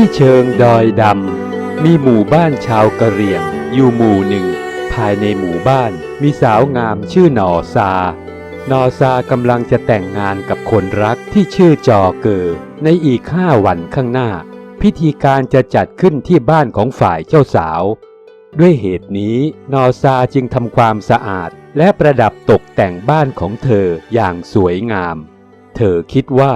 ที่เชิงดอยดำมีหมู่บ้านชาวกะเหรี่ยง อยู่หมู่หนึ่ง ภายในหมู่บ้านมีสาวงามชื่อหนอซานอซากำลังจะแต่งงานกับคนรักที่ชื่อจอเกอในอีกห้าวันข้างหน้า พิธีการจะจัดขึ้นที่บ้านของฝ่ายเจ้าสาว ด้วยเหตุนี้นอซาจึงทำความสะอาดและประดับตกแต่งบ้านของเธออย่างสวยงาม เธอคิดว่า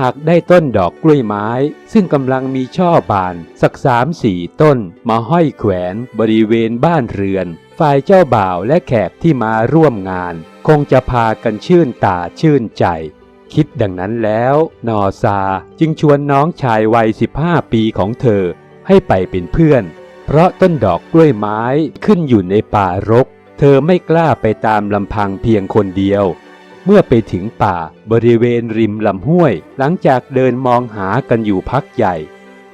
หากได้ต้นดอกกล้วยไม้ ซึ่งกำลังมีช่อบาน สักสามสี่ต้น มาห้อยแขวนบริเวณบ้านเรือน ฝ่ายเจ้าบ่าวและแขกที่มาร่วมงาน คงจะพากันชื่นตาชื่นใจ คิดดังนั้นแล้ว นอซาจึงชวนน้องชายวัย 15 ปีของเธอ ให้ไปเป็นเพื่อน เพราะต้นดอกกล้วยไม้ขึ้นอยู่ในป่ารก เธอไม่กล้าไปตามลำพังเพียงคนเดียว เมื่อไปถึงป่าบริเวณริมลำห้วย หลังจากเดินมองหากันอยู่พักใหญ่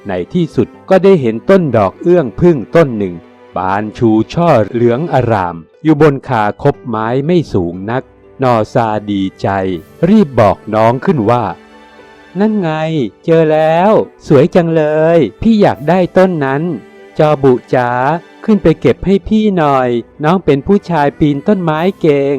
ในที่สุดก็ได้เห็นต้นดอกเอื้องพึ่งต้นหนึ่ง บานชูช่อเหลืองอาราม อยู่บนขาคบไม้ไม่สูงนัก นอซาดีใจ รีบบอกน้องขึ้นว่า นั่นไง เจอแล้ว สวยจังเลย พี่อยากได้ต้นนั้น จอบุจ๋าขึ้นไปเก็บให้พี่หน่อย น้องเป็นผู้ชายปีนต้นไม้เก่ง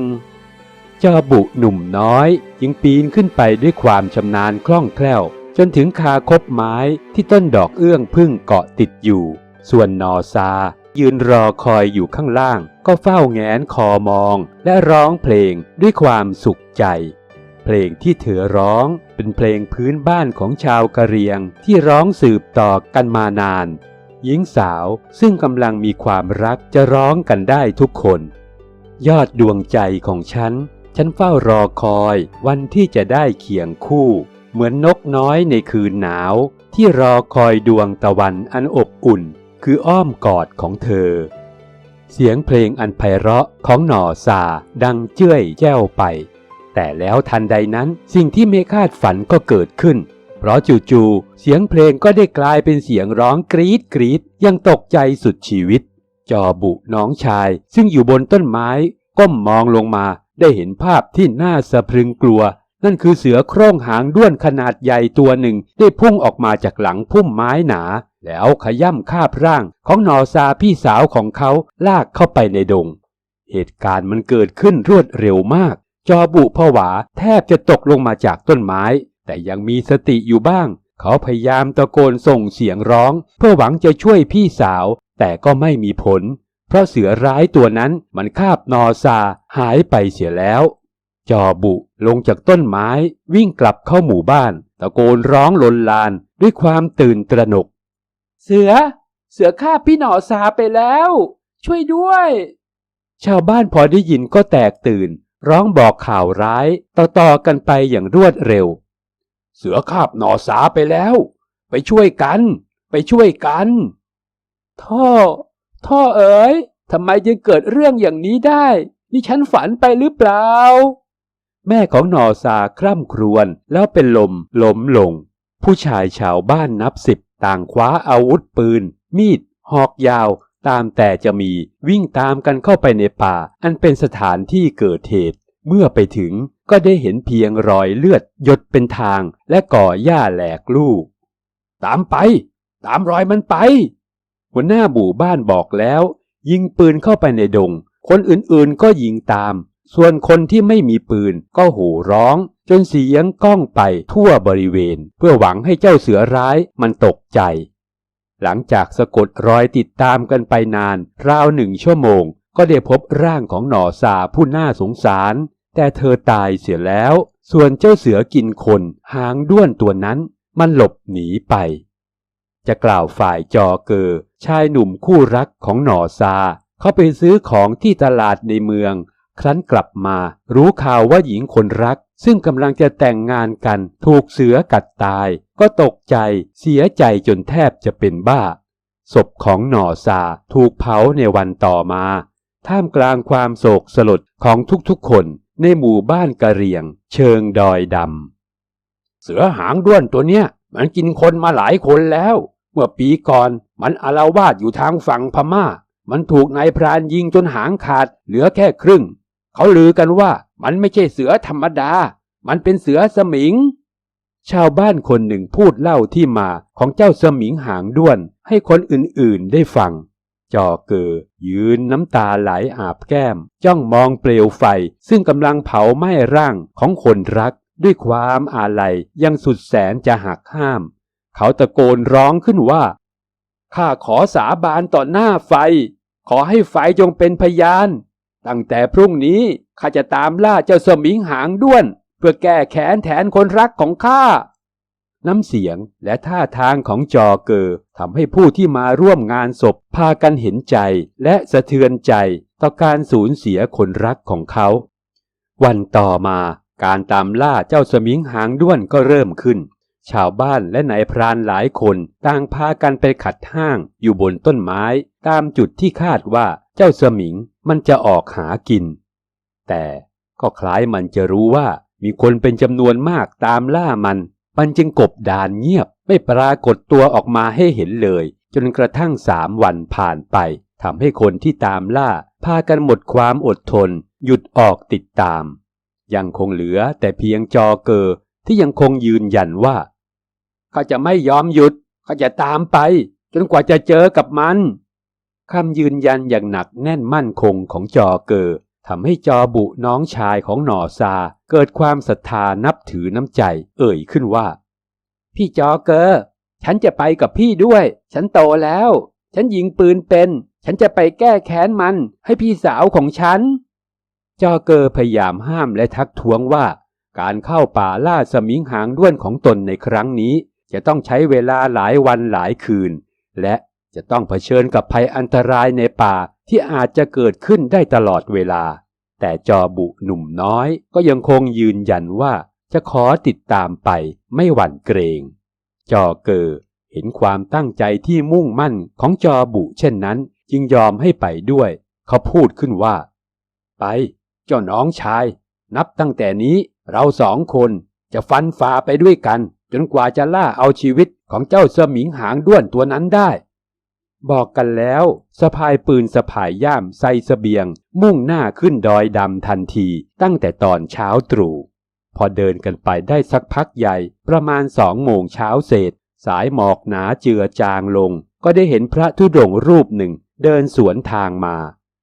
จอบุหนุ่มน้อย จึงปีนขึ้นไปด้วยความชำนาญคล่องแคล่ว จนถึงคาคบไม้ที่ต้นดอกเอื้องพึ่งเกาะติดอยู่ ส่วนนอซา ยืนรอคอยอยู่ข้างล่าง ก็เฝ้าแงนคอมอง และร้องเพลงด้วยความสุขใจ เพลงที่เธอร้องเป็นเพลงพื้นบ้านของชาวกะเหรียงที่ร้องสืบต่อกันมานานหญิงสาวซึ่งกำลังมีความรักจะร้องกันได้ทุกคน ยอดดวงใจของฉัน ฉันเฝ้ารอคอยวันที่จะได้เคียงคู่ เหมือนนกน้อยในคืนหนาว ที่รอคอยดวงตะวันอันอบอุ่น คืออ้อมกอดของเธอ เสียงเพลงอันไพเราะของหน่อซาดังเจ้ยแจ้วไป แต่แล้วทันใดนั้นสิ่งที่ไม่คาดฝันก็เกิดขึ้น เพราะจู่ๆเสียงเพลงก็ได้กลายเป็นเสียงร้องกรีดกรีดยังตกใจสุดชีวิต จอบุน้องชายซึ่งอยู่บนต้นไม้ก้มมองลงมา ได้เห็นภาพที่น่าสะพรึงกลัว นั่นคือเสือโคร่งหางด้วนขนาดใหญ่ตัวหนึ่ง ได้พุ่งออกมาจากหลังพุ่มไม้หนา แล้วขย่ำคาบร่างของนอซาพี่สาวของเขาลากเข้าไปในดง เหตุการณ์มันเกิดขึ้นรวดเร็วมาก จอบุผวาแทบจะตกลงมาจากต้นไม้ แต่ยังมีสติอยู่บ้าง เขาพยายามตะโกนส่งเสียงร้อง เพื่อหวังจะช่วยพี่สาว แต่ก็ไม่มีผล เพราะเสือร้ายตัวนั้นมันคาบนอซาหายไปเสียแล้ว จอบุลงจากต้นไม้วิ่งกลับเข้าหมู่บ้าน ตะโกนร้องลนลานด้วยความตื่นตระหนก เสือ เสือฆ่าพี่หนอซาไปแล้ว ช่วยด้วย ชาวบ้านพอได้ยินก็แตกตื่น ร้องบอกข่าวร้ายต่อๆกันไปอย่างรวดเร็ว เสือคาบหนอสาไปแล้ว ไปช่วยกัน ไปช่วยกันท่อ ท่อเอ๋ยทำไมจึงเกิดเรื่องอย่างนี้ได้ นี่ฉันฝันไปหรือเปล่า แม่ของหนอซาคร่ำครวญแล้วเป็นลมล้มลง ผู้ชายชาวบ้านนับสิบต่างคว้าอาวุธปืน มีด หอกยาว ตามแต่จะมีวิ่งตามกันเข้าไปในป่า อันเป็นสถานที่เกิดเหตุ เมื่อไปถึงก็ได้เห็นเพียงรอยเลือดหยดเป็นทางและก่อหญ้าแหลกลูก ตามไป ตามรอยมันไป หัวหน้าหมู่บ้านบอกแล้ว ยิงปืนเข้าไปในดง คนอื่นๆก็ยิงตาม ส่วนคนที่ไม่มีปืนก็โห่ร้อง จนเสียงก้องไปทั่วบริเวณ เพื่อหวังให้เจ้าเสือร้ายมันตกใจ หลังจากสะกดรอยติดตามกันไปนาน ราวหนึ่งชั่วโมง ก็ได้พบร่างของหน่อซาผู้น่าสงสาร แต่เธอตายเสียแล้ว ส่วนเจ้าเสือกินคนหางด้วนตัวนั้น มันหลบหนีไป จะกล่าวฝ่ายจอเกอชายหนุ่มคู่รักของหน่อซา เขาไปซื้อของที่ตลาดในเมือง ครั้นกลับมารู้ข่าวว่าหญิงคนรัก ซึ่งกำลังจะแต่งงานกันถูกเสือกัดตาย ก็ตกใจเสียใจจนแทบจะเป็นบ้า ศพของหน่อซาถูกเผาในวันต่อมา ท่ามกลางความโศกสลดของทุกๆคนในหมู่บ้านกะเหรี่ยง เชิงดอยดำเสือหางด้วนตัวเนี้ย มันกินคนมาหลายคนแล้ว เมื่อปีก่อนมันอาละวาดอยู่ทางฝั่งพม่า มันถูกนายพรานยิงจนหางขาดเหลือแค่ครึ่ง เขาลือกันว่ามันไม่ใช่เสือธรรมดา มันเป็นเสือสมิง ชาวบ้านคนหนึ่งพูดเล่าที่มาของเจ้าสมิงหางด้วน ให้คนอื่นๆได้ฟัง จอเกอยืนน้ำตาไหลอาบแก้ม จ้องมองเปลวไฟ ซึ่งกำลังเผาไหม้ร่างของคนรัก ด้วยความอาลัยยังสุดแสนจะหักห้าม เขาตะโกนร้องขึ้นว่า ข้าขอสาบานต่อหน้าไฟ ขอให้ไฟจงเป็นพยาน ตั้งแต่พรุ่งนี้ข้าจะตามล่าเจ้าสมิงหางด้วน เพื่อแก้แค้นแทนคนรักของข้า น้ำเสียงและท่าทางของจอเกอทำให้ผู้ที่มาร่วมงานศพพากันเห็นใจและสะเทือนใจต่อการสูญเสียคนรักของเขา วันต่อมาการตามล่าเจ้าสมิงหางด้วนก็เริ่มขึ้น ชาวบ้านและนายพรานหลายคนต่างพากันไปขัดห้างอยู่บนต้นไม้ ตามจุดที่คาดว่าเจ้าสมิงมันจะออกหากิน แต่ก็คล้ายมันจะรู้ว่ามีคนเป็นจำนวนมากตามล่ามัน มันจึงกบดานเงียบไม่ปรากฏตัวออกมาให้เห็นเลย จนกระทั่งสามวันผ่านไปทำให้คนที่ตามล่า พากันหมดความอดทน หยุดออกติดตาม ยังคงเหลือแต่เพียงจอเกอที่ยังคงยืนยันว่า เขาจะไม่ยอมหยุด เขาจะตามไป จนกว่าจะเจอกับมันคำยืนยันอย่างหนักแน่นมั่นคงของจอเกอทำให้จอบุน้องชายของหนอซา เกิดความศรัทธานับถือน้ำใจ เอ่ยขึ้นว่า พี่จอเกอฉันจะไปกับพี่ด้วย ฉันโตแล้ว ฉันยิงปืนเป็น ฉันจะไปแก้แค้นมัน ให้พี่สาวของฉัน จอเกอพยายามห้ามและทักท้วงว่า การเข้าป่าล่าสมิงหางด้วนของตนในครั้งนี้ จะต้องใช้เวลาหลายวันหลายคืน และจะต้องเผชิญกับภัยอันตรายในป่าที่อาจจะเกิดขึ้นได้ตลอดเวลา แต่จอบุหนุ่มน้อยก็ยังคงยืนยันว่าจะขอติดตามไปไม่หวั่นเกรง จอเกอเห็นความตั้งใจที่มุ่งมั่นของจอบุเช่นนั้น จึงยอมให้ไปด้วย เขาพูดขึ้นว่า ไป เจ้าน้องชาย นับตั้งแต่นี้เราสองคนจะฟันฝ่าไปด้วยกัน จนกว่าจะล่าเอาชีวิตของเจ้าเสมิงหางด้วนตัวนั้นได้ บอกกันแล้วสะพายปืนสะพายย่ามใส่เสบียง มุ่งหน้าขึ้นดอยดำทันทีตั้งแต่ตอนเช้าตรู่พอเดินกันไปได้สักพักใหญ่ประมาณสองโมงเช้าเศษ สายหมอกหนาเจือจางลง ก็ได้เห็นพระธุดงรูปหนึ่ง เดินสวนทางมา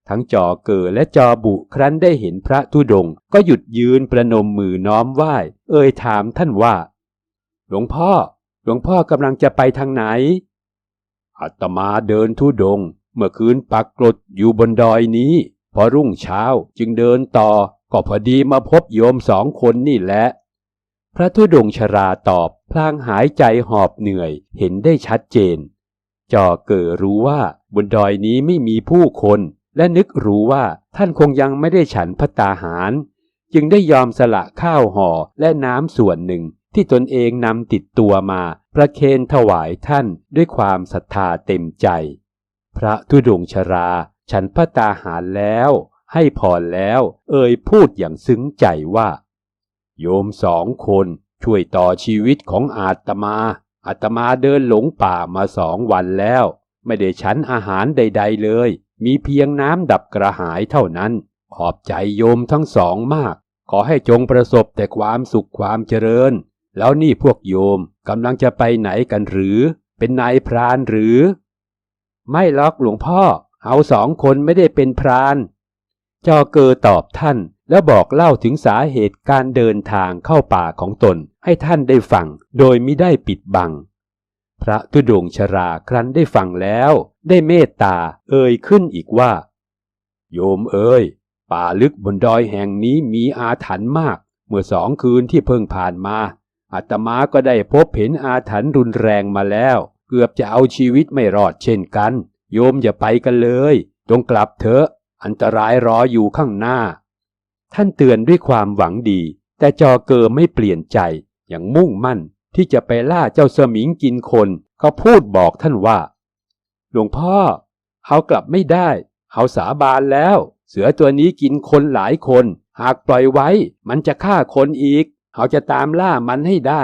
ทั้งจอเกอและจอบุครั้นได้เห็นพระธุดง ก็หยุดยืนประนมมือน้อมไหว้ เอ่ยถามท่านว่า หลวงพ่อ หลวงพ่อกำลังจะไปทางไหน อาตมาเดินทุดง เมื่อคืนปักกรดอยู่บนดอยนี้ พอรุ่งเช้าจึงเดินต่อ ก็พอดีมาพบโยมสองคนนี่แหละ พระธุดงชราตอบ พลางหายใจหอบเหนื่อย เห็นได้ชัดเจน จอเก๋อรู้ว่าบนดอยนี้ไม่มีผู้คน และนึกรู้ว่าท่านคงยังไม่ได้ฉันพระตาหาร จึงได้ยอมสละข้าวห่อและน้ำส่วนหนึ่ง ที่ตนเองนำติดตัวมาประเคนถวายท่านด้วยความศรัทธาเต็มใจ พระธุดงชรา ฉันพระตาหารแล้ว ให้พรแล้ว เอ่ยพูดอย่างซึ้งใจว่า โยมสองคนช่วยต่อชีวิตของอาตมา อาตมาเดินหลงป่ามาสองวันแล้ว ไม่ได้ฉันอาหารใด ๆเลย มีเพียงน้ำดับกระหายเท่านั้น ขอบใจโยมทั้งสองมาก ขอให้จงประสบแต่ความสุขความเจริญ แล้วนี่พวกโยมกำลังจะไปไหนกันหรือ เป็นนายพรานหรือ ไม่ล็อกหลวงพ่อ เอาสองคนไม่ได้เป็นพราน จอเกอตอบท่านแล้วบอกเล่าถึงสาเหตุการเดินทางเข้าป่าของตนให้ท่านได้ฟังโดยมิได้ปิดบัง พระธุดงชราครั้นได้ฟังแล้ว ได้เมตตาเอ่ยขึ้นอีกว่า โยมเอ๋ยป่าลึกบนดอยแห่งนี้มีอาถรรพ์มาก เมื่อสองคืนที่เพิ่งผ่านมา อาตมาก็ได้พบเห็นอาถรรพ์รุนแรงมาแล้ว เกือบจะเอาชีวิตไม่รอดเช่นกัน โยมอย่าไปกันเลย จงกลับเถอะ อันตรายรออยู่ข้างหน้า ท่านเตือนด้วยความหวังดี แต่จอเกอไม่เปลี่ยนใจอย่างมุ่งมั่นที่จะไปล่าเจ้าสมิงกินคนเขาพูดบอกท่านว่า หลวงพ่อเขากลับไม่ได้เขาสาบานแล้ว เสือตัวนี้กินคนหลายคน หากปล่อยไว้ มันจะฆ่าคนอีก เขาจะตามล่ามันให้ได้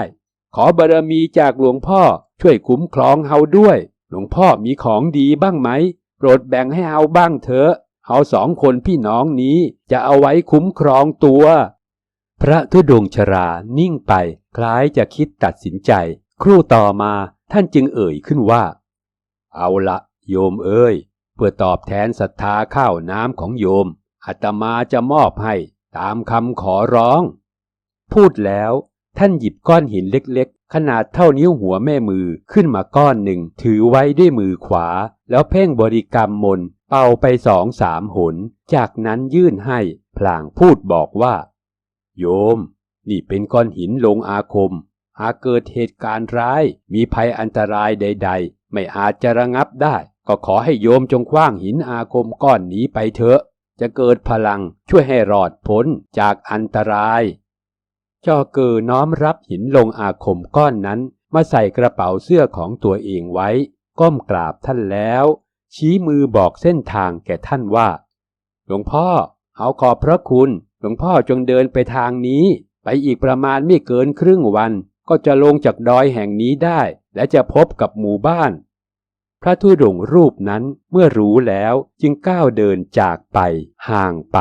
ขอบารมีจากหลวงพ่อช่วยคุ้มครองเฮาด้วย หลวงพ่อมีของดีบ้างไหม โปรดแบ่งให้เฮาบ้างเถอะเฮาสองคนพี่น้องนี้จะเอาไว้คุ้มครองตัว พระธุดงชรานิ่งไปคล้ายจะคิดตัดสินใจ ครู่ต่อมาท่านจึงเอ่ยขึ้นว่า เอาละโยมเอ้ย เพื่อตอบแทนศรัทธาข้าวน้ำของโยมอาตมาจะมอบให้ตามคำขอร้อง พูดแล้ว ท่านหยิบก้อนหินเล็กๆ ขนาดเท่านิ้วหัวแม่มือขึ้นมาก้อนหนึ่ง ถือไว้ด้วยมือขวา แล้วเพ่งบริกรรมมน เป่าไปสองสามหน จากนั้นยื่นให้พลางพูดบอกว่า โยม นี่เป็นก้อนหินลงอาคม หากเกิดเหตุการณ์ร้าย มีภัยอันตรายใด ๆ ไม่อาจจะระงับได้ ก็ขอให้โยมจงคว้างหินอาคมก้อนนี้ไปเถอะ จะเกิดพลังช่วยให้รอดพ้นจากอันตราย จอเกอน้อมรับหินลงอาคมก้อนนั้น มาใส่กระเป๋าเสื้อของตัวเองไว้ ก้มกราบท่านแล้ว ชี้มือบอกเส้นทางแก่ท่านว่า หลวงพ่อเอาขอบพระคุณ หลวงพ่อจงเดินไปทางนี้ ไปอีกประมาณไม่เกินครึ่งวัน ก็จะลงจากดอยแห่งนี้ได้ และจะพบกับหมู่บ้าน พระธุดงรูปนั้นเมื่อรู้แล้วจึงก้าวเดินจากไปห่างไป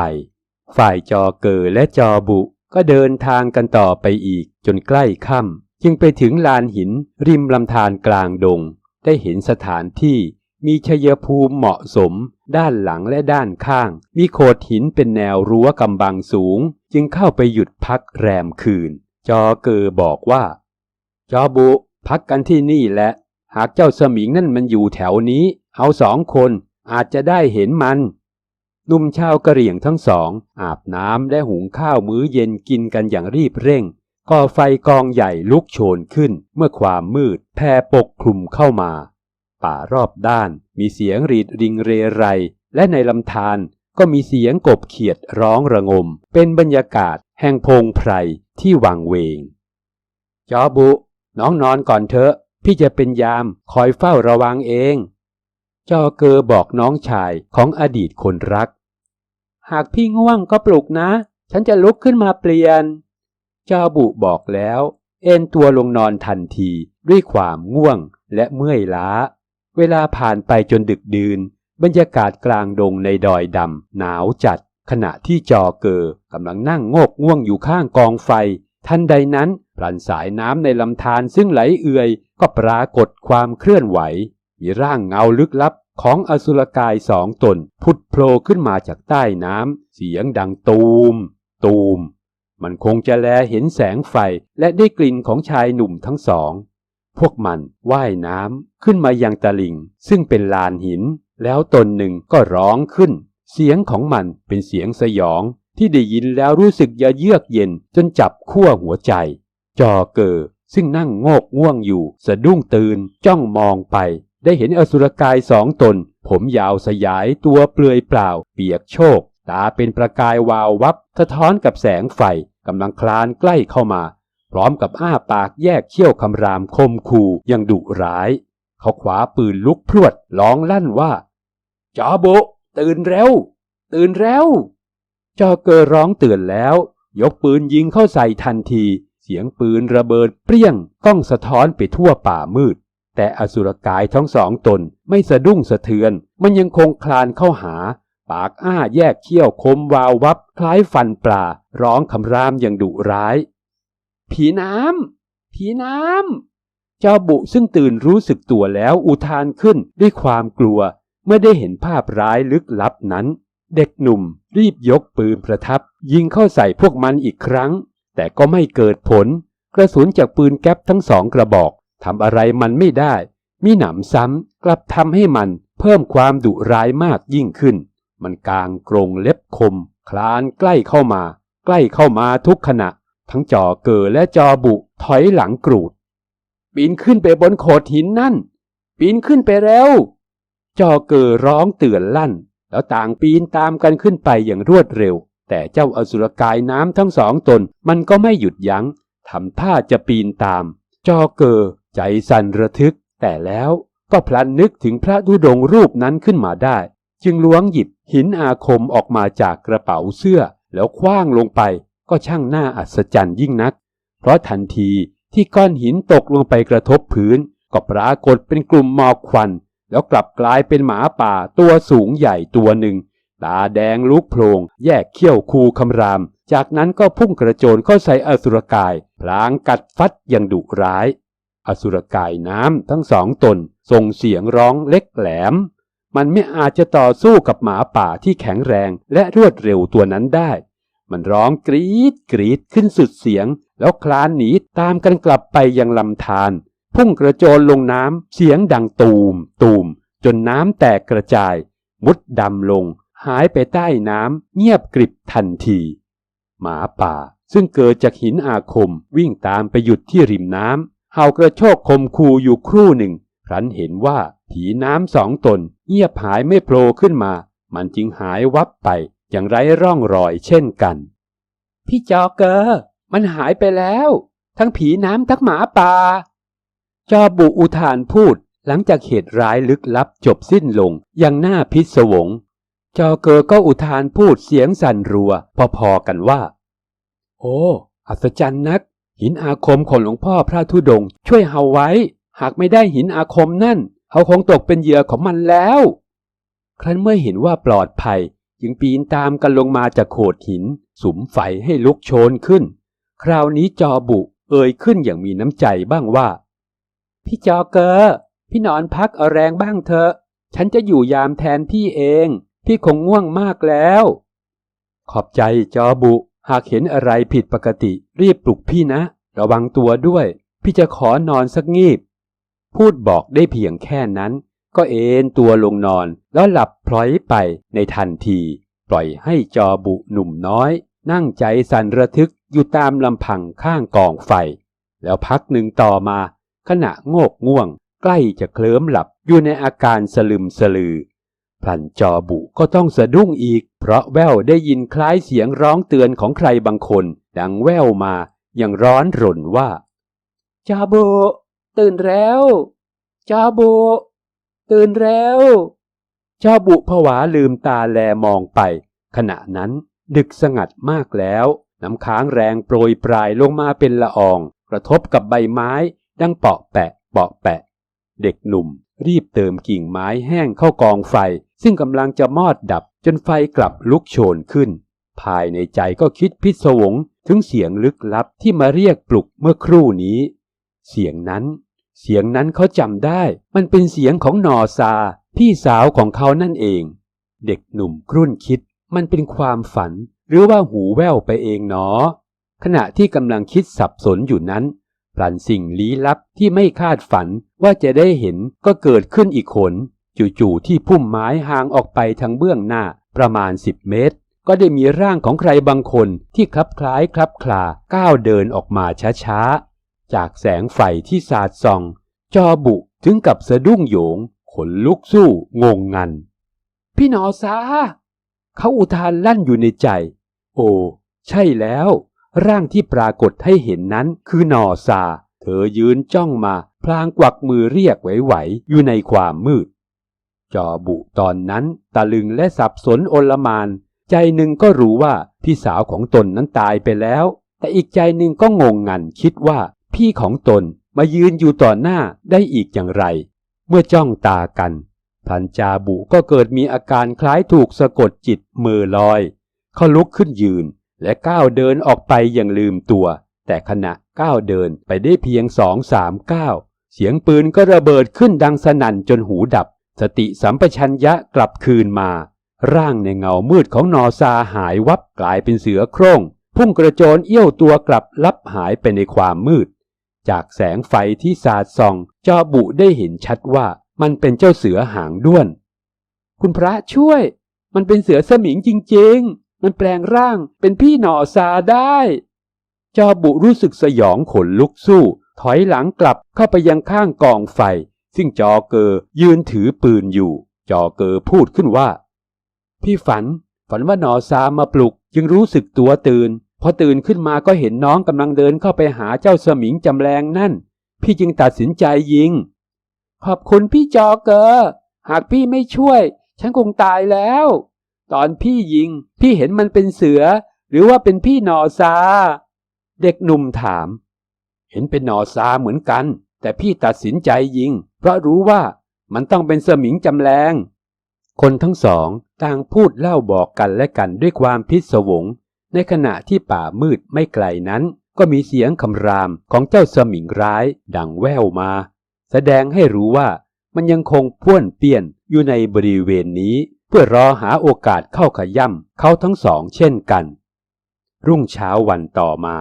ฝ่ายจอเกอและจอบุ ก็เดินทางกันต่อไปอีกจนใกล้ค่ำจึงไปถึงลานหินริมลำธารกลางดง ได้เห็นสถานที่มีชยภูมิเหมาะสม ด้านหลังและด้านข้าง มีโขดหินเป็นแนวรั้วกำบังสูง จึงเข้าไปหยุดพักแรมคืน จอเกอบอกว่า จอบุพักกันที่นี่แหละ หากเจ้าสมิงนั่นมันอยู่แถวนี้ เอาสองคนอาจจะได้เห็นมัน หนุ่มชาวกะเหรี่ยงทั้งสอง อาบน้ำและหุงข้าวมื้อเย็นกินกันอย่างรีบเร่ง ก่อไฟกองใหญ่ลุกโชนขึ้น เมื่อความมืดแผ่ปกคลุมเข้ามา ป่ารอบด้านมีเสียงรีดริงเรไร และในลำธารก็มีเสียงกบเขียดร้องระงม เป็นบรรยากาศแห่งพงไพรที่วังเวง จอบุ น้องนอนก่อนเถอะ พี่จะเป็นยามคอยเฝ้าระวังเอง จอเกอบอกน้องชายของอดีตคนรัก หากพี่ง่วงก็ปลุกนะ ฉันจะลุกขึ้นมาเปลี่ยนจอบุบอกแล้ว เอนตัวลงนอนทันทีด้วยความง่วงและเมื่อยล้า เวลาผ่านไปจนดึกดื่นบรรยากาศกลางดงในดอยดำหนาวจัด ขณะที่จอเกอกำลังนั่งงกง่วงอยู่ข้างกองไฟ ทันใดนั้นพลันสายน้ำในลำธารซึ่งไหลเอื่อยก็ปรากฏความเคลื่อนไหว ร่างเงาลึกลับของอสุรกายสองตน พุดโผล่ขึ้นมาจากใต้น้ำ เสียงดังตูม ตูม มันคงจะแลเห็นแสงไฟและได้กลิ่นของชายหนุ่มทั้งสอง พวกมันว่ายน้ำขึ้นมายังตะลิงซึ่งเป็นลานหิน แล้วตนหนึ่งก็ร้องขึ้น เสียงของมันเป็นเสียงสยอง ที่ได้ยินแล้วรู้สึกยะเยือกเย็นจนจับขั้วหัวใจ จอเกอซึ่งนั่งโงกง่วงอยู่ สะดุ้งตื่นจ้องมองไป ได้เห็นอสุรกายสองตน ผมยาวสยายตัวเปลือยเปล่า เปียกโชก ตาเป็นประกายวาววับ สะท้อนกับแสงไฟกำลังคลานใกล้เข้ามา พร้อมกับอ้าปากแยกเขี้ยวคำรามคมคูอย่างดุร้าย เขาขวาปืนลุกพรวดร้องลั่นว่าจอโบตื่นเร็วตื่นเร็วจอเกอร้องเตือนแล้ว ยกปืนยิงเข้าใส่ทันที เสียงปืนระเบิดเปรี้ยง ก้องสะท้อนไปทั่วป่ามืด แต่อสุรกายทั้งสองตนไม่สะดุ้งสะเทือน มันยังคงคลานเข้าหา ปากอ้าแยกเขี้ยวคมวาววับ คล้ายฟันปลา ร้องคำรามอย่างดุร้าย ผีน้ำ ผีน้ำ เจ้าบุซึ่งตื่นรู้สึกตัวแล้วอุทานขึ้นด้วยความกลัว เมื่อได้เห็นภาพร้ายลึกลับนั้น เด็กหนุ่ม รีบยกปืนประทับ ยิงเข้าใส่พวกมันอีกครั้ง แต่ก็ไม่เกิดผล กระสุนจากปืนแก๊ปทั้งสองกระบอก ทำอะไรมันไม่ได้ มีหนำซ้ำกลับทำให้มันเพิ่มความดุร้ายมากยิ่งขึ้น มันกางกรงเล็บคม คลานใกล้เข้ามา ใกล้เข้ามาทุกขณะ ทั้งจอเกอและจอบุ ถอยหลังกรูด ปีนขึ้นไปบนโขดหินนั่น ปีนขึ้นไปเร็วจอเกอร้องเตือนลั่น แล้วต่างปีนตามกันขึ้นไปอย่างรวดเร็ว แต่เจ้าอสุรกายน้ำทั้งสองตน มันก็ไม่หยุดยัง้งทำท่าจะปีนตาม จอเกอ ใจสั่นระทึก แต่แล้วก็พลันนึกถึงพระธุดงรูปนั้นขึ้นมาได้ จึงล้วงหยิบหินอาคมออกมาจากกระเป๋าเสื้อ แล้วคว้างลงไป ก็ช่างน่าอัศจรรย์ยิ่งนัก เพราะทันทีที่ก้อนหินตกลงไปกระทบพื้น ก็ปรากฏเป็นกลุ่มหมอกควัน แล้วกลับกลายเป็นหมาป่าตัวสูงใหญ่ตัวหนึ่ง ตาแดงลุกโพลงแยกเขี้ยวคูคำราม จากนั้นก็พุ่งกระโจนเข้าใส่อสุรกาย พลางกัดฟัดอย่างดุร้าย อสุรกายน้ำทั้งสองตนส่งเสียงร้องเล็กแหลม มันไม่อาจจะต่อสู้กับหมาป่าที่แข็งแรงและรวดเร็วตัวนั้นได้ มันร้องกรีดกรีดขึ้นสุดเสียง แล้วคลานหนีตามกันกลับไปยังลำธารพุ่งกระโจนลงน้ำเสียงดังตูม ตูม จนน้ำแตกกระจาย มุดดำลง หายไปใต้น้ำเงียบกริบทันที หมาป่าซึ่งเกิดจากหินอาคมวิ่งตามไปหยุดที่ริมน้ำ เห่ากระโชกคมคูอยู่ครู่หนึ่ง ครั้นเห็นว่าผีน้ำสองตนเงียบหายไม่โผล่ขึ้นมา มันจึงหายวับไปอย่างไร้ร่องรอยเช่นกัน พี่จอเกอร์มันหายไปแล้ว ทั้งผีน้ำทั้งหมาป่าจอบุอุทานพูดหลังจากเหตุร้ายลึกลับจบสิ้นลงอย่างน่าพิศวง จอเกอร์ก็อุทานพูดเสียงสั่นรัว พอๆกันว่า โอ้ อัศจรรย์นัก หินอาคมของหลวงพ่อพระธุดง ช่วยเฮาไว้ หากไม่ได้หินอาคมนั่นเฮาคงตกเป็นเหยื่อของมันแล้ว ครั้นเมื่อเห็นว่าปลอดภัย จึงปีนตามกันลงมาจากโขดหิน สุมไฟให้ลุกโชนขึ้น คราวนี้จอบุเอ่ยขึ้นอย่างมีน้ำใจบ้างว่า พี่จอเกอพี่นอนพักเอาแรงบ้างเถอะ ฉันจะอยู่ยามแทนพี่เอง พี่คงง่วงมากแล้ว ขอบใจจอบุ หากเห็นอะไรผิดปกติ รีบปลุกพี่นะ ระวังตัวด้วย พี่จะขอนอนสักงีบ พูดบอกได้เพียงแค่นั้น ก็เอนตัวลงนอนแล้วหลับพลอยไปในทันที ปล่อยให้จอบุหนุ่มน้อย นั่งใจสั่นระทึกอยู่ตามลำพังข้างกองไฟ แล้วพักหนึ่งต่อมา ขณะโงกง่วง ใกล้จะเคลิ้มหลับอยู่ในอาการสลึมสลือ พลันจอบุก็ต้องสะดุ้งอีก เพราะแววได้ยินคล้ายเสียงร้องเตือนของใครบางคน ดังแววมาอย่างร้อนรนว่าจอบุตื่นแล้วจอบุตื่นแล้วจอบุผวาลืมตาแลมองไป ขณะนั้นดึกสงัดมากแล้ว น้ำค้างแรงโปรยปลายลงมาเป็นละออง กระทบกับใบไม้ ดังเปาะแปะเปาะแปะ เด็กหนุ่มรีบเติมกิ่งไม้แห้งเข้ากองไฟ ซึ่งกำลังจะมอดดับจนไฟกลับลุกโชนขึ้น ภายในใจก็คิดพิศวงถึงเสียงลึกลับที่มาเรียกปลุกเมื่อครู่นี้ เสียงนั้น เสียงนั้นเขาจำได้ มันเป็นเสียงของนอซา พี่สาวของเขานั่นเอง เด็กหนุ่มครุ่นคิด มันเป็นความฝัน หรือว่าหูแว่วไปเองหนอ ขณะที่กำลังคิดสับสนอยู่นั้นพลันสิ่งลี้ลับที่ไม่คาดฝันว่าจะได้เห็นก็เกิดขึ้นอีกคน จู่ๆที่พุ่มไม้ห่างออกไปทางเบื้องหน้าประมาณสิบเมตร ก็ได้มีร่างของใครบางคนที่คลับคล้ายคลับคลาก้าวเดินออกมาช้าๆ จากแสงไฟที่สาดส่อง จอบุถึงกับสะดุ้งโหยง ขนลุกสู้งงงัน พี่หนอซาเขาอุทานลั่นอยู่ในใจ โอ้ใช่แล้ว ร่างที่ปรากฏให้เห็นนั้นคือหนอซาเธอยืนจ้องมา พลางกวักมือเรียกไหวๆอยู่ในความมืด จอบุตอนนั้นตะลึงและสับสนโอลมาน ใจหนึ่งก็รู้ว่าพี่สาวของตนนั้นตายไปแล้ว แต่อีกใจหนึ่งก็งงงันคิดว่า พี่ของตนมายืนอยู่ต่อหน้าได้อีกอย่างไร เมื่อจ้องตากันพันจาบุก็เกิดมีอาการคล้ายถูกสะกดจิตมือลอย เขาลุกขึ้นยืนและก้าวเดินออกไปอย่างลืมตัว แต่ขณะก้าวเดินไปได้เพียงสองสามก้าวเสียงปืนก็ระเบิดขึ้นดังสนั่นจนหูดับ สติสัมปชัญญะกลับคืนมา ร่างในเงามืดของนอซาหายวับกลายเป็นเสือโคร่ง พุ่งกระโจนเอี้ยวตัวกลับลับหายไปในความมืด จากแสงไฟที่สาดส่องจอบุได้เห็นชัดว่ามันเป็นเจ้าเสือหางด้วน คุณพระช่วย มันเป็นเสือสมิงจริงๆ มันแปลงร่างเป็นพี่หนอซาได้จอบุรู้สึกสยองขนลุกสู้ ถอยหลังกลับเข้าไปยังข้างกองไฟ ซึ่งจอเกอยืนถือปืนอยู่ จอเกอพูดขึ้นว่า พี่ฝัน ฝันว่าหนอซามาปลุก จึงรู้สึกตัวตื่น พอตื่นขึ้นมาก็เห็นน้องกำลังเดินเข้าไปหาเจ้าสมิงจำแรงนั่น พี่จึงตัดสินใจยิง ขอบคุณพี่จอเกอ หากพี่ไม่ช่วย ฉันคงตายแล้ว ตอนพี่ยิง พี่เห็นมันเป็นเสือ หรือว่าเป็นพี่หนอซา เด็กหนุ่มถาม เห็นเป็นหนอซาเหมือนกัน แต่พี่ตัดสินใจยิง เพราะรู้ว่ามันต้องเป็นสมิงจำแรง คนทั้งสองต่างพูดเล่าบอกกันและกันด้วยความพิศวง ในขณะที่ป่ามืดไม่ไกลนั้น ก็มีเสียงคำรามของเจ้าสมิงร้ายดังแว่วมา แสดงให้รู้ว่ามันยังคงพ่วนเปี้ยนอยู่ในบริเวณนี้ เพื่อรอหาโอกาสเข้าขย่ำเขาทั้งสองเช่นกัน รุ่งเช้าวันต่อมา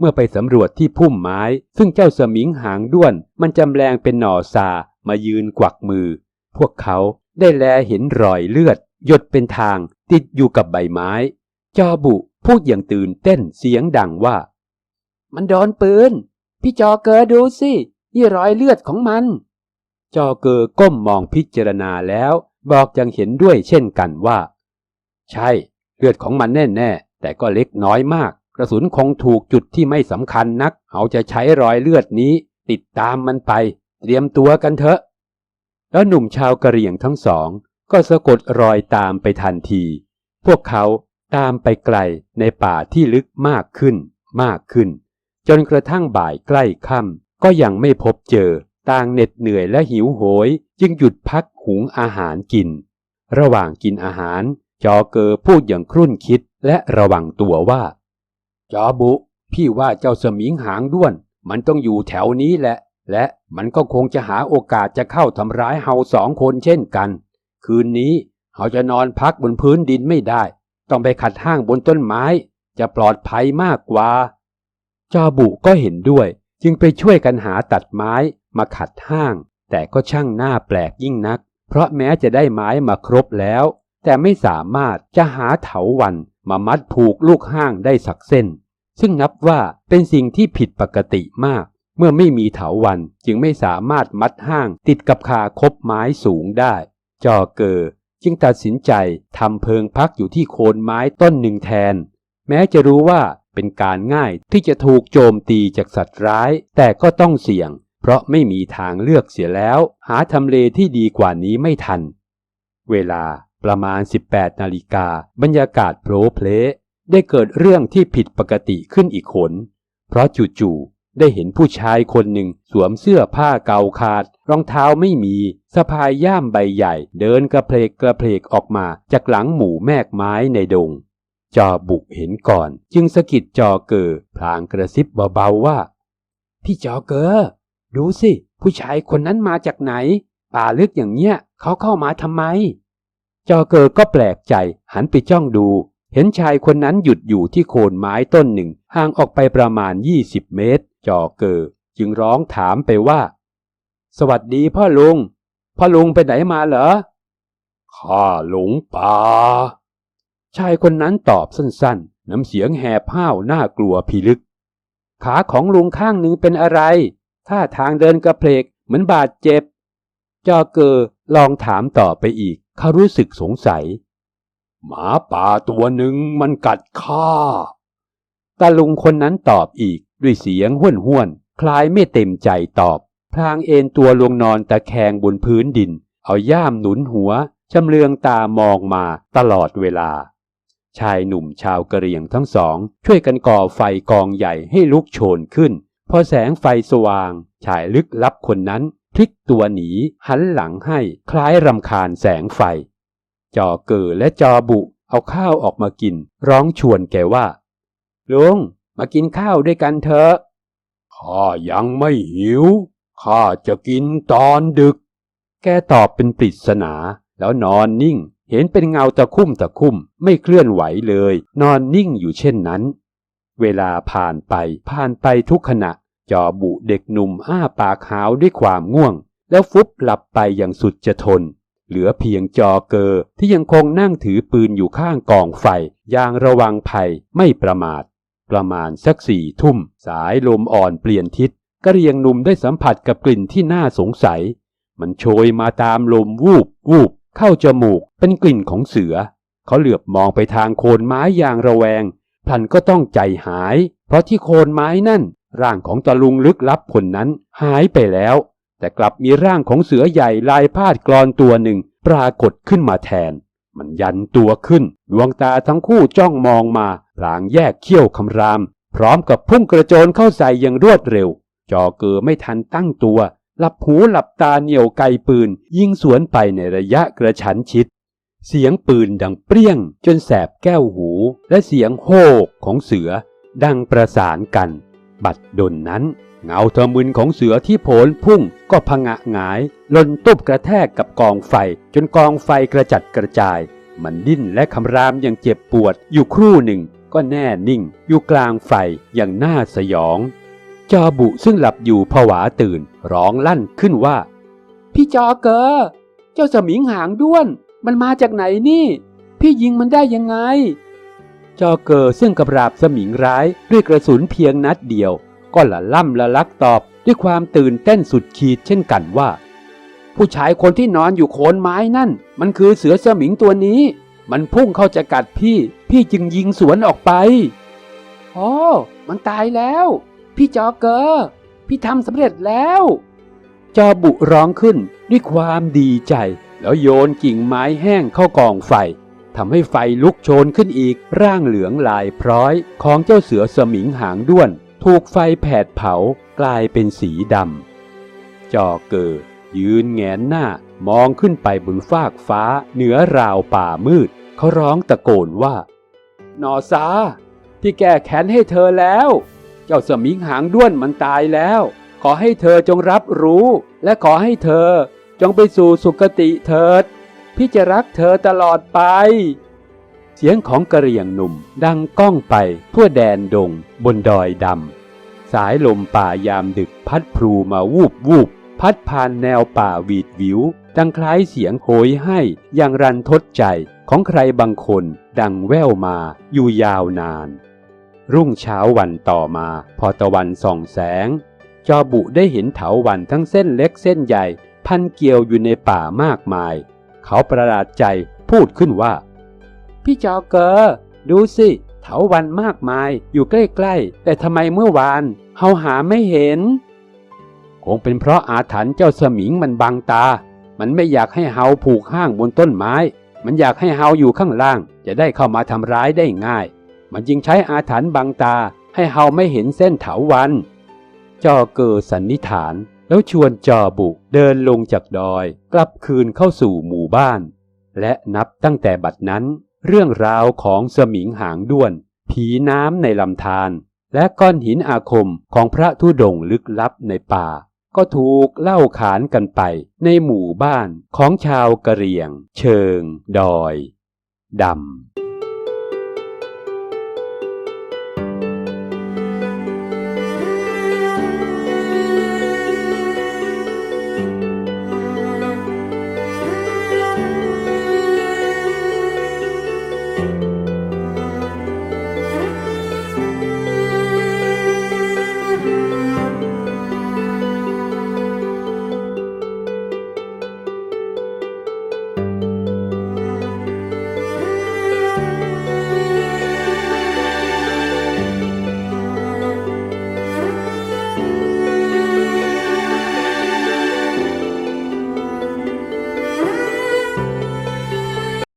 เมื่อไปสำรวจที่พุ่มไม้ ซึ่งเจ้าสมิงหางด้วน มันจำแรงเป็นหน่อซามายืนกวักมือ พวกเขาได้แลเห็นรอยเลือด หยดเป็นทางติดอยู่กับใบไม้ จอบุพูดอย่างตื่นเต้นเสียงดังว่า มันโดนปืน พี่จอเกอดูสิ นี่รอยเลือดของมัน จอเกอก้มมองพิจารณาแล้ว บอกยังเห็นด้วยเช่นกันว่า ใช่ เลือดของมันแน่ๆแต่ก็เล็กน้อยมาก ระสุนคงถูกจุดที่ไม่สำคัญนักเขาจะใช้รอยเลือดนี้ ติดตามมันไป เตรียมตัวกันเถอะ แล้วหนุ่มชาวกะเหรี่ยงทั้งสอง ก็สะกดรอยตามไปทันที พวกเขาตามไปไกลในป่าที่ลึกมากขึ้น มากขึ้น จนกระทั่งบ่ายใกล้ค่ำก็ยังไม่พบเจอ ต่างเหน็ดเหนื่อยและหิวโหย จึงหยุดพักหุงอาหารกิน ระหว่างกินอาหาร จอเกอพูดอย่างครุ่นคิดและระวังตัวว่า จอบุ พี่ว่าเจ้าสมิงหางด้วน มันต้องอยู่แถวนี้แหละ และมันก็คงจะหาโอกาสจะเข้าทำร้ายเฮาสองคนเช่นกัน คืนนี้เขาจะนอนพักบนพื้นดินไม่ได้ ต้องไปขัดห้างบนต้นไม้ จะปลอดภัยมากกว่า จอบุก็เห็นด้วย จึงไปช่วยกันหาตัดไม้มาขัดห้าง แต่ก็ช่างหน้าแปลกยิ่งนัก เพราะแม้จะได้ไม้มาครบแล้ว แต่ไม่สามารถจะหาเถาวัน มามัดผูกลูกห้างได้สักเส้น ซึ่งนับว่าเป็นสิ่งที่ผิดปกติมาก เมื่อไม่มีเถาวันจึงไม่สามารถมัดห้างติดกับคาคบไม้สูงได้ จอเกอจึงตัดสินใจทำเพิงพักอยู่ที่โคนไม้ต้นหนึ่งแทน แม้จะรู้ว่าเป็นการง่ายที่จะถูกโจมตีจากสัตว์ร้าย แต่ก็ต้องเสี่ยง เพราะไม่มีทางเลือกเสียแล้ว หาทำเลที่ดีกว่านี้ไม่ทัน เวลา ประมาณ 18 นาฬิกา บรรยากาศโผล่เพลได้เกิดเรื่องที่ผิดปกติขึ้นอีกขน เพราะจู่ๆได้เห็นผู้ชายคนหนึ่งสวมเสื้อผ้าเก่าขาด รองเท้าไม่มีสะพายย่ามใบใหญ่ เดินกระเพลกกระเพลกออกมาจากหลังหมู่แมกไม้ในดง จอบุกเห็นก่อน จึงสะกิดจอเกอพลางกระซิบเบาๆว่า พี่จอเกอดูสิ ผู้ชายคนนั้นมาจากไหน ป่าลึกอย่างเนี้ยเขาเข้ามาทำไม จอเกอก็แปลกใจหันไปจ้องดู เห็นชายคนนั้นหยุดอยู่ที่โคนไม้ต้นหนึ่ง ห่างออกไปประมาณ 20 เมตร จอเกอจึงร้องถามไปว่า สวัสดีพ่อลุง พ่อลุงไปไหนมาเหรอ ข้าหลงป่า ชายคนนั้นตอบสั้นๆ น้ำเสียงแหบห้าวน่ากลัวพิลึก ขาของลุงข้างหนึ่งเป็นอะไร ท่าทางเดินกระเพลกเหมือนบาดเจ็บ จอเกอลองถามต่อไปอีก เขารู้สึกสงสัย หมาป่าตัวหนึ่งมันกัดข้าตาลุงคนนั้นตอบอีกด้วยเสียงห้วนห้วนๆคล้ายไม่เต็มใจตอบ พลางเอนตัวลงนอนตะแคงบนพื้นดิน เอาย่ามหนุนหัวชำเลืองตามองมาตลอดเวลา ชายหนุ่มชาวกะเหรี่ยงทั้งสอง ช่วยกันก่อไฟกองใหญ่ให้ลุกโชนขึ้น พอแสงไฟสว่าง ชายลึกลับคนนั้น พลิกตัวหนี หันหลังให้คล้ายรำคาญแสงไฟ จอเกอและจอบุเอาข้าวออกมากิน ร้องชวนแกว่า ลุง มากินข้าวด้วยกันเถอะข้ายังไม่หิว ข้าจะกินตอนดึก แกตอบเป็นปริศนา แล้วนอนนิ่ง เห็นเป็นเงาตะคุ่มตะคุ่ม ไม่เคลื่อนไหวเลย นอนนิ่งอยู่เช่นนั้น เวลาผ่านไปผ่านไปทุกขณะ จอบุเด็กหนุ่มอ้าปากหาวด้วยความง่วง แล้วฟุบหลับไปอย่างสุดจะทน เหลือเพียงจอเกอที่ยังคงนั่งถือปืนอยู่ข้างกองไฟอย่างระวังภัยไม่ประมาท ประมาณสักสี่ทุ่ม สายลมอ่อนเปลี่ยนทิศกระเรียงหนุ่มได้สัมผัสกับกลิ่นที่น่าสงสัย มันโชยมาตามลมวูบวูบเข้าจมูกเป็นกลิ่นของเสือ เขาเหลือบมองไปทางโคนไม้อย่างระแวงพลันก็ต้องใจหาย เพราะที่โคนไม้นั่น ร่างของตะลุงลึกลับคนนั้นหายไปแล้ว แต่กลับมีร่างของเสือใหญ่ลายพาดกรอนตัวหนึ่งปรากฏขึ้นมาแทน มันยันตัวขึ้น ดวงตาทั้งคู่จ้องมองมาพลางแยกเขี้ยวคำราม พร้อมกับพุ่งกระโจนเข้าใส่อย่างรวดเร็ว จอเกอไม่ทันตั้งตัว หลับหูหลับตาเหนี่ยวไกปืน ยิงสวนไปในระยะกระชั้นชิด เสียงปืนดังเปรี้ยง จนแสบแก้วหู และเสียงโฮกของเสือ ดังประสานกัน บัดดลนั้น เงาเทะมึนของเสือที่โผลพุ่งก็พงะหงายล่นตุบกระแทกกับกองไฟ จนกองไฟกระจัดกระจาย มันดิ้นและคำรามอย่างเจ็บปวด อยู่ครู่หนึ่งก็แน่นิ่ง อยู่กลางไฟอย่างน่าสยอง จอบุซึ่งหลับอยู่ผวาตื่น ร้องลั่นขึ้นว่า พี่จอเกอเจ้าสมิงหางด้วน มันมาจากไหนนี่ พี่ยิงมันได้ยังไง จอเกอซึ่งกระราบสมิงร้ายด้วยกระสุนเพียงนัดเดียว ก็ละล่ำละลักตอบด้วยความตื่นเต้นสุดขีดเช่นกันว่า ผู้ชายคนที่นอนอยู่โคนไม้นั่น มันคือเสือสมิงตัวนี้ มันพุ่งเข้าจะกัดพี่ พี่จึงยิงสวนออกไปโอ้มันตายแล้ว พี่จอเกอพี่ทำสำเร็จแล้ว จอบุร้องขึ้นด้วยความดีใจ แล้วโยนกิ่งไม้แห้งเข้ากองไฟ ทำให้ไฟลุกโชนขึ้นอีก ร่างเหลืองลายพร้อย ของเจ้าเสือสมิงหางด้วน ถูกไฟแผดเผากลายเป็นสีดำจอเกอยืนแงนหน้ามองขึ้นไปบนฟากฟ้า เหนือราวป่ามืด เขาร้องตะโกนว่า นอซาที่แก้แค้นให้เธอแล้ว เจ้าสมิงหางด้วนมันตายแล้ว ขอให้เธอจงรับรู้ และขอให้เธอจงไปสู่สุคติเถิด พี่จะรักเธอตลอดไป เสียงของกระเหรี่ยงหนุ่มดังก้องไปทั่วแดนดงบนดอยดำ สายลมป่ายามดึกพัดพลูมาวูบวูบพัดผ่านแนวป่าวีดวิว ดังคล้ายเสียงโหยให้อย่างรันทดใจของใครบางคนดังแว่วมาอยู่ยาวนาน รุ่งเช้าวันต่อมาพอตะวันส่องแสง จอบุได้เห็นเถาวันทั้งเส้นเล็กเส้นใหญ่ พันเกี่ยวอยู่ในป่ามากมาย เขาประหลาดใจพูดขึ้นว่า พี่จอเกอดูสิเถาวันมากมายอยู่ใกล้ๆ แต่ทำไมเมื่อวานเฮาหาไม่เห็น คงเป็นเพราะอาถรรพ์เจ้าสมิงมันบังตา มันไม่อยากให้เฮาผูกห้างบนต้นไม้ มันอยากให้เฮาอยู่ข้างล่าง จะได้เข้ามาทำร้ายได้ง่าย มันจึงใช้อาถรรพ์บังตาให้เฮาไม่เห็นเส้นเถาวันจอเกอสันนิษฐาน แล้วชวนจอบุเดินลงจากดอย กลับคืนเข้าสู่หมู่บ้าน และนับตั้งแต่บัดนั้น เรื่องราวของสมิงหางด้วน ผีน้ำในลำธารและก้อนหินอาคมของพระธุดงลึกลับในป่า ก็ถูกเล่าขานกันไปในหมู่บ้านของชาวกะเหรี่ยง เชิง ดอยดำ